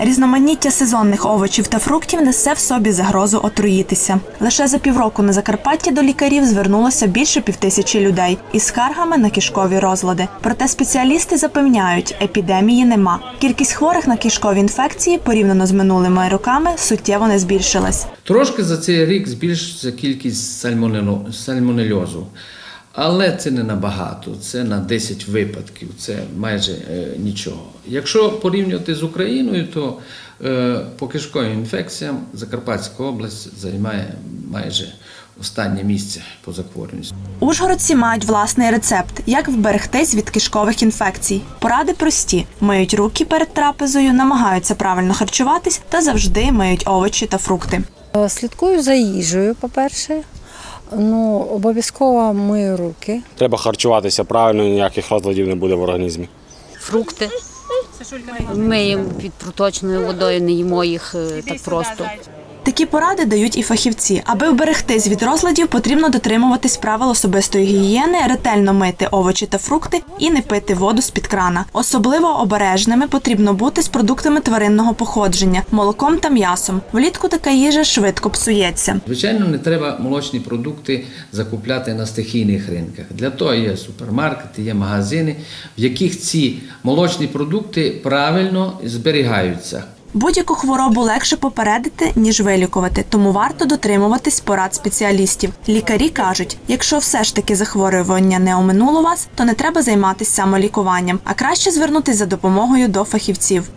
Різноманіття сезонних овочів та фруктів несе в собі загрозу отруїтися. Лише за півроку на Закарпатті до лікарів звернулося більше півтисячі людей із скаргами на кишкові розлади. Проте спеціалісти запевняють, епідемії нема. Кількість хворих на кишкові інфекції порівняно з минулими роками суттєво не збільшилась. Трошки за цей рік збільшиться кількість сальмонельозу. Але це не набагато, це на 10 випадків, це майже е, нічого. Якщо порівнювати з Україною, то е, по кишковим інфекціям Закарпатська область займає майже останнє місце по захворюваності. Ужгородці мають власний рецепт, як вберегтись від кишкових інфекцій. Поради прості: миють руки перед трапезою, намагаються правильно харчуватись та завжди миють овочі та фрукти. Е, Слідкую за їжею, по-перше. Ну, обов'язково мию руки. Треба харчуватися правильно, ніяких розладів не буде в організмі. фрукти. Миємо під проточною водою, не їмо їх е, так просто. Такі поради дають і фахівці. Аби вберегтись від розладів, потрібно дотримуватись правил особистої гігієни, ретельно мити овочі та фрукти і не пити воду з під крана. Особливо обережними потрібно бути з продуктами тваринного походження, молоком та м'ясом. Влітку така їжа швидко псується. Звичайно, не треба молочні продукти закупляти на стихійних ринках. Для того є супермаркети, є магазини, в яких ці молочні продукти правильно зберігаються. Будь-яку хворобу легше попередити, ніж вилікувати, тому варто дотримуватись порад спеціалістів. Лікарі кажуть, якщо все ж таки захворювання не оминуло вас, то не треба займатися самолікуванням, а краще звернутися за допомогою до фахівців.